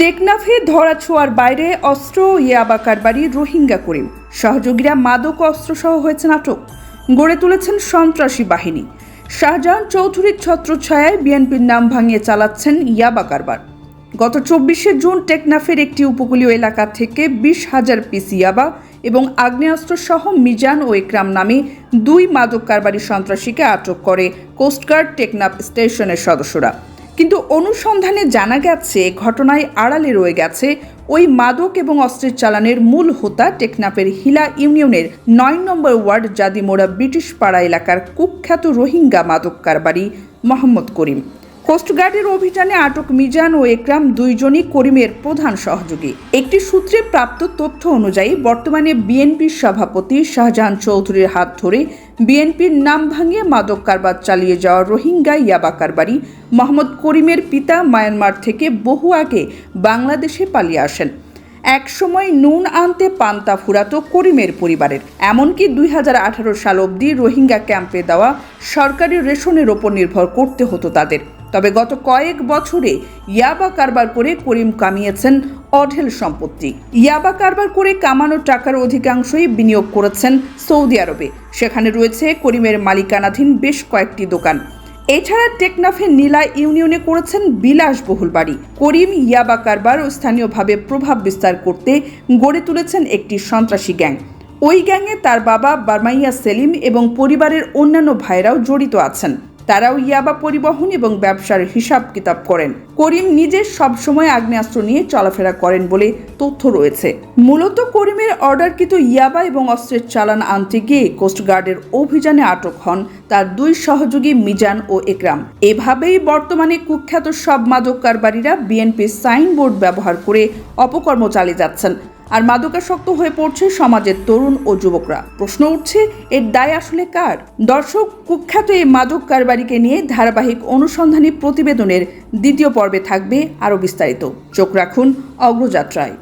টেকনাফে ধরা ছোঁয়ার বাইরে অস্ত্র ইয়াবা কারবারি রোহিঙ্গা করিম। সহযোগীরা মাদক অস্ত্রসহ হয়েছে নাটক। গড়ে তুলেছেন সন্ত্রাসী বাহিনী। শাহজাহান চৌধুরীর ছত্রছায়ায় বিএনপির নাম ভাঙিয়ে চালাচ্ছেন ইয়াবা কারবার। গত চব্বিশে জুন টেকনাফের একটি উপকূলীয় এলাকা থেকে বিশ হাজার পিস ইয়াবা এবং আগ্নেয়াস্ত্র সহ মিজান ও ইকরাম নামে দুই মাদক কারবারি সন্ত্রাসীকে আটক করে কোস্টগার্ড টেকনাফ স্টেশনের সদস্যরা। কিন্তু অনুসন্ধানে জানা গেছে, ঘটনায় আড়ালে রয়ে গেছে ওই মাদক এবং অস্ত্রের চালানের মূল হোতা টেকনাফের হিলা ইউনিয়নের নয় নম্বর ওয়ার্ড জাদিমোড়া ব্রিটিশ পাড়া এলাকার কুখ্যাত রোহিঙ্গা মাদক কারবারি মোহাম্মদ করিম। কোস্টগার্ডের অভিযানে আটক মিজান ও একরাম দুইজনই করিমের প্রধান সহযোগী। একটি সূত্রে প্রাপ্ত তথ্য অনুযায়ী, বর্তমানে বিএনপির সভাপতি শাহজাহান চৌধুরীর হাত ধরে বিএনপির নাম ভাঙিয়ে মাদক কারবার চালিয়ে যাওয়া রোহিঙ্গা ইয়াবা কারবারি মোহাম্মদ করিমের পিতা মায়ানমার থেকে বহু আগে বাংলাদেশে পালিয়ে আসেন। এক সময় নুন আনতে পান্তা ফুরাতো করিমের পরিবারের। এমনকি দুই হাজার আঠারো সাল অবধি রোহিঙ্গা ক্যাম্পে দেওয়া সরকারি রেশনের ওপর নির্ভর করতে হতো তাদের। তবে গত কয়েক বছরে ইয়াবা কারবার করে করিম কামিয়েছেন অঢেল সম্পত্তি। ইয়াবা কারবার করে কামানো টাকার অধিকাংশই বিনিয়োগ করেছেন সৌদি আরবে। সেখানে রয়েছে করিমের মালিকানাধীন বেশ কয়েকটি দোকান। এছাড়া টেকনাফের নীলা ইউনিয়নে করেছেন বিলাসবহুল বাড়ি। করিম ইয়াবা কারবার ও স্থানীয়ভাবে প্রভাব বিস্তার করতে গড়ে তুলেছেন একটি সন্ত্রাসী গ্যাং। ওই গ্যাংয়ে তার বাবা বারমাইয়া সেলিম এবং পরিবারের অন্যান্য ভাইরাও জড়িত আছেন। তারাও ইয়াবা পরিবহন এবং ব্যবসার হিসাব কিতাব করেন। করিম নিজে সবসময় আগ্নেয়াস্ত্র নিয়ে চলাফেরা করেন বলে তথ্য রয়েছে। মূলত করিমের অর্ডারকৃত ইয়াবা এবং অস্ত্রের চালান আনতে গিয়ে কোস্টগার্ডের অভিযানে আটক হন তার দুই সহযোগী মিজান ও একরাম। এভাবেই বর্তমানে কুখ্যাত সব মাদক কারবারীরা বিএনপির সাইনবোর্ড ব্যবহার করে অপকর্ম চালিয়ে যাচ্ছেন। আর মাদকাসক্ত হয়ে পড়ছে সমাজের তরুণ ও যুবকরা। প্রশ্ন উঠছে, এর দায় আসলে কার? দর্শক, কুখ্যাত এই মাদক কারবারিকে নিয়ে ধারাবাহিক অনুসন্ধানী প্রতিবেদনের দ্বিতীয় পর্বে থাকবে আরও বিস্তারিত। চোখ রাখুন অগ্রযাত্রায়।